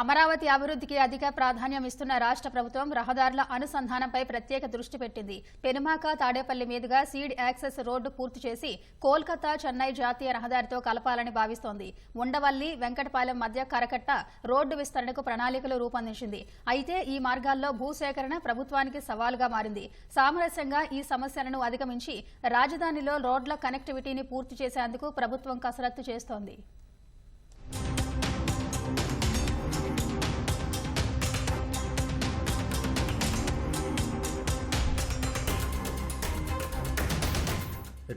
అమరావతి అభివృద్ధికి అధిక ప్రాధాన్యం ఇస్తున్న రాష్ట్ర ప్రభుత్వం రహదారుల అనుసంధానంపై ప్రత్యేక దృష్టి పెట్టింది. పెనుమాక తాడేపల్లి మీదుగా సీడ్ యాక్సెస్ రోడ్డు పూర్తి చేసి కోల్కతా చెన్నై జాతీయ రహదారితో కలపాలని భావిస్తోంది. ఉండవల్లి వెంకటపాలెం మధ్య కరకట్ట రోడ్డు విస్తరణకు ప్రణాళికలు రూపొందించింది. అయితే ఈ మార్గాల్లో భూసేకరణ ప్రభుత్వానికి సవాలుగా మారింది. సామరస్యంగా ఈ సమస్యలను అధిగమించి రాజధానిలో రోడ్ల కనెక్టివిటీని పూర్తి చేసేందుకు ప్రభుత్వం కసరత్తు చేస్తోంది.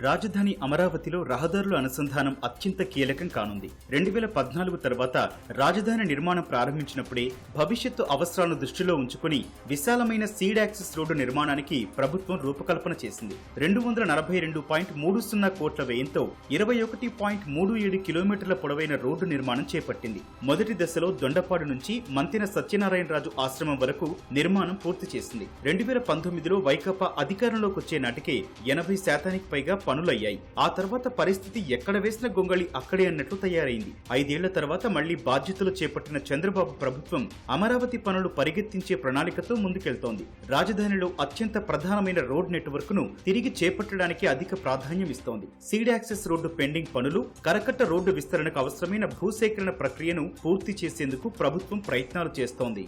రాజధాని అమరావతిలో రహదారుల అనుసంధానం అత్యంత కీలకం కానుంది. రెండు వేల పద్నాలుగు తర్వాత రాజధాని నిర్మాణం ప్రారంభించినప్పుడే భవిష్యత్తు అవసరాలను దృష్టిలో ఉంచుకుని విశాలమైన సీడ్ యాక్సెస్ రోడ్డు నిర్మాణానికి ప్రభుత్వం రూపకల్పన చేసింది. రెండు వందల నలభై రెండు పాయింట్ మూడు సున్నా కోట్ల వ్యయంతో ఇరవై ఒకటి పాయింట్ మూడు ఏడు కిలోమీటర్ల పొడవైన రోడ్డు నిర్మాణం చేపట్టింది. మొదటి దశలో దొండపాడు నుంచి మంతెన సత్యనారాయణరాజు ఆశ్రమం వరకు నిర్మాణం పూర్తి చేసింది. రెండు వేల పంతొమ్మిదిలో వైకాపా అధికారంలోకి వచ్చే నాటికే ఎనభై శాతానికి పైగా పనులయ్యాయి. ఆ తర్వాత పరిస్థితి ఎక్కడ వేసిన గొంగళి అక్కడే అన్నట్లు తయారైంది. ఐదేళ్ళ తర్వాత మళ్ళీ బాధ్యతలు చేపట్టిన చంద్రబాబు ప్రభుత్వం అమరావతి పనులు పరిగెత్తించే ప్రణాళికతో ముందుకెళ్తోంది. రాజధానిలో అత్యంత ప్రధానమైన రోడ్ నెట్వర్క్ను తిరిగి చేపట్టడానికి అధిక ప్రాధాన్యం ఇస్తోంది. సీడ్ యాక్సెస్ రోడ్డు పెండింగ్ పనులు కరకట్ట రోడ్డు విస్తరణకు అవసరమైన భూసేకరణ ప్రక్రియను పూర్తి చేసేందుకు ప్రభుత్వం ప్రయత్నాలు చేస్తోంది.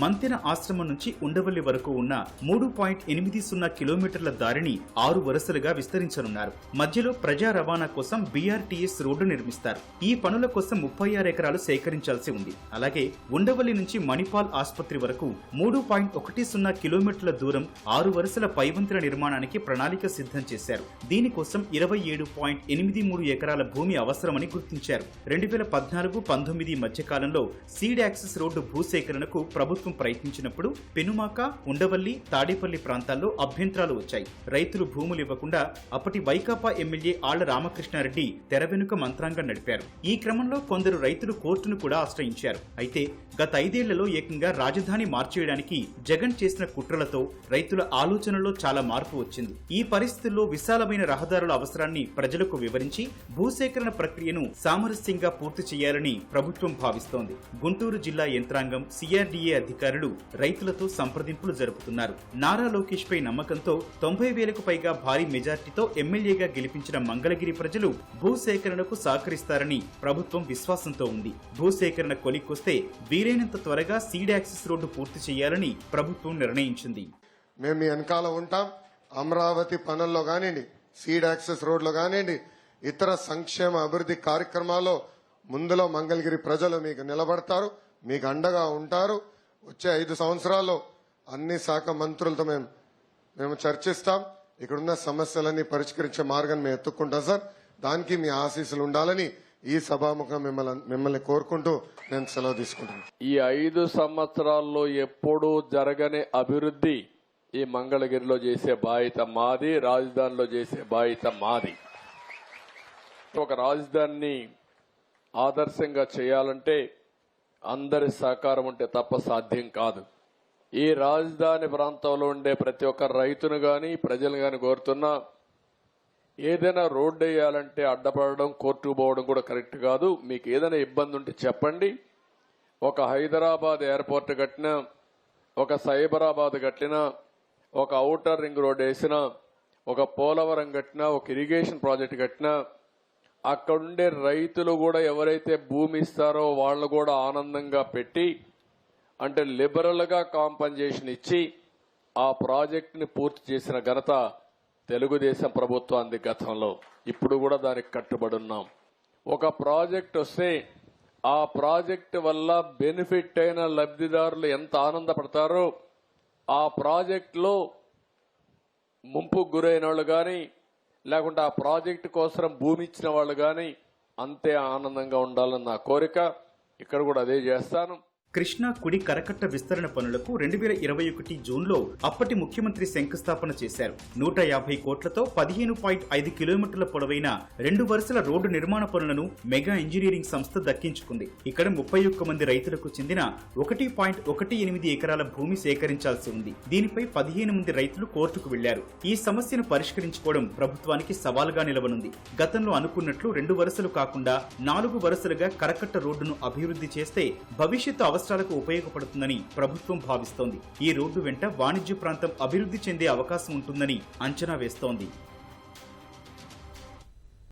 మంతెన ఆశ్రమం నుంచి ఉండవల్లి వరకు ఉన్న మూడు పాయింట్ ఎనిమిది సున్నా కిలోమీటర్ల దారిని ఆరు వరుసలుగా విస్తరించనున్నారు. మధ్యలో ప్రజా రవాణా కోసం బీఆర్టీఎస్ రోడ్డు నిర్మిస్తారు. ఈ పనుల కోసం ముప్పై ఆరు ఎకరాలు సేకరించాల్సి ఉంది. అలాగే ఉండవల్లి నుంచి మణిపాల్ ఆసుపత్రి వరకు మూడు పాయింట్ ఒకటి సున్నా కిలోమీటర్ల దూరం ఆరు వరుసల పైవంతుల నిర్మాణానికి ప్రణాళిక సిద్ధం చేశారు. దీనికోసం ఇరవై ఏడు పాయింట్ ఎనిమిది మూడు ఎకరాల భూమి అవసరమని గుర్తించారు. రెండు వేల పద్నాలుగు పంతొమ్మిది మధ్యకాలంలో సీడ్ యాక్సెస్ రోడ్డు భూసేకరణకు ప్రభుత్వం ప్రయత్నించినప్పుడు పెనుమాక ఉండవల్లి తాడేపల్లి ప్రాంతాల్లో అభ్యంతరాలు వచ్చాయి. రైతులు భూములు ఇవ్వకుండా అప్పటి వైకాపా ఎమ్మెల్యే ఆళ్ళ రామకృష్ణారెడ్డి తెర వెనుక మంత్రాంగం నడిపారు. ఈ క్రమంలో కొందరు రైతులు కోర్టును కూడా ఆశ్రయించారు. అయితే గత ఐదేళ్ళలో ఏకంగా రాజధాని మార్చేయడానికి జగన్ చేసిన కుట్రలతో రైతుల ఆలోచనలో చాలా మార్పు వచ్చింది. ఈ పరిస్థితుల్లో విశాలమైన రహదారుల అవసరాన్ని ప్రజలకు వివరించి భూసేకరణ ప్రక్రియను సామరస్యంగా పూర్తి చేయాలని ప్రభుత్వం భావిస్తోంది. గుంటూరు జిల్లా యంత్రాంగం సిఆర్డీఏ అధికారులు అధికారులు రైతులతో సంప్రదింపులు జరుపుతున్నారు. నారా లోకేష్ పై నమ్మకంతో తొంభై వేలకు పైగా భారీ మెజార్టీతో ఎమ్మెల్యేగా గెలిపించిన మంగళగిరి ప్రజలు భూసేకరణకు సహకరిస్తారని ప్రభుత్వం విశ్వాసంతో ఉంది. భూసేకరణ కొలిక్కొస్తే వీలైనంత త్వరగా సీడ్ యాక్సెస్ రోడ్డు పూర్తి చేయాలని ప్రభుత్వం నిర్ణయించింది. మేము మీ వెనకాల ఉంటాం. అమరావతి పనుల్లో కానివ్వండి సీడ్ యాక్సెస్ రోడ్లో కానివ్వండి ఇతర సంక్షేమ అభివృద్ధి కార్యక్రమాల్లో ముందులో మంగళగిరి ప్రజలు మీకు నిలబడతారు మీకు అండగా ఉంటారు. వచ్చే ఐదు సంవత్సరాల్లో అన్ని శాఖ మంత్రులతో మేము మేము చర్చిస్తాం. ఇక్కడున్న సమస్యలన్నీ పరిష్కరించే మార్గాన్ని మేము ఎత్తుక్కుంటాం సార్. దానికి మీ ఆశీస్సులు ఉండాలని ఈ సభాముఖం మిమ్మల్ని మిమ్మల్ని కోరుకుంటూ నేను సెలవు తీసుకుంటున్నాను. ఈ ఐదు సంవత్సరాల్లో ఎప్పుడూ జరగని అభివృద్ధి ఈ మంగళగిరిలో చేసే బాధ్యత మాది రాజధానిలో చేసే బాధ్యత మాది. ఒక రాజధానిని ఆదర్శంగా చేయాలంటే అందరి సహకారం ఉంటే తప్ప సాధ్యం కాదు. ఈ రాజధాని ప్రాంతంలో ఉండే ప్రతి ఒక్క రైతును కానీ ప్రజలు కానీ కోరుతున్నా ఏదైనా రోడ్డు వేయాలంటే అడ్డపడడం కోర్టుకు పోవడం కూడా కరెక్ట్ కాదు. మీకు ఏదైనా ఇబ్బంది ఉంటే చెప్పండి. ఒక హైదరాబాద్ ఎయిర్పోర్ట్ కట్టినా ఒక సైబరాబాద్ కట్టినా ఒక ఔటర్ రింగ్ రోడ్ వేసినా ఒక పోలవరం కట్టినా ఒక ఇరిగేషన్ ప్రాజెక్ట్ కట్టినా అక్కడుండే రైతులు కూడా ఎవరైతే భూమి ఇస్తారో వాళ్ళు కూడా ఆనందంగా పెట్టి అంటే లిబరల్గా కాంపన్సేషన్ ఇచ్చి ఆ ప్రాజెక్టుని పూర్తి చేసిన ఘనత తెలుగుదేశం ప్రభుత్వానికి గతంలో. ఇప్పుడు కూడా దానికి కట్టుబడి ఉన్నాం. ఒక ప్రాజెక్ట్ వస్తే ఆ ప్రాజెక్ట్ వల్ల బెనిఫిట్ అయిన లబ్ధిదారులు ఎంత ఆనందపడతారో ఆ ప్రాజెక్టులో ముంపు ముంపుకు గురైన వాళ్ళు కానీ లేకుంటే ఆ ప్రాజెక్టు కోసం భూమి ఇచ్చిన వాళ్ళు కానీ అంతే ఆనందంగా ఉండాలని నా కోరిక. ఇక్కడ కూడా అదే చేస్తాను. కృష్ణా కుడి కరకట్ట విస్తరణ పనులకు రెండు వేల ఇరవై ఒకటి జూన్లో అప్పటి ముఖ్యమంత్రి శంకుస్థాపన చేశారు. నూట యాభై కోట్లతో పదిహేను పాయింట్ ఐదు కిలోమీటర్ల పొడవైన రెండు వరుసల రోడ్డు నిర్మాణ పనులను మెగా ఇంజనీరింగ్ సంస్థ దక్కించుకుంది. ఇక్కడ ముప్పై ఒక్క మంది రైతులకు చెందిన ఒకటి పాయింట్ ఒకటి ఎనిమిది ఎకరాల భూమి సేకరించాల్సి ఉంది. దీనిపై పదిహేను మంది రైతులు కోర్టుకు వెళ్ళారు ఈ సమస్యను పరిష్కరించుకోవడం ప్రభుత్వానికి సవాలుగా నిలవనుంది. గతంలో అనుకున్నట్లు రెండు వరుసలు కాకుండా నాలుగు వరుసలుగా కరకట్ట రోడ్డును అభివృద్ధి చేస్తే భవిష్యత్తు అవసరాలకు ఉపయోగపడుతుందని ప్రభుత్వం భావిస్తోంది. ఈ రోడ్డు వెంట వాణిజ్య ప్రాంతం అభివృద్ధి చెందే అవకాశం ఉంటుందని అంచనా వేస్తోంది.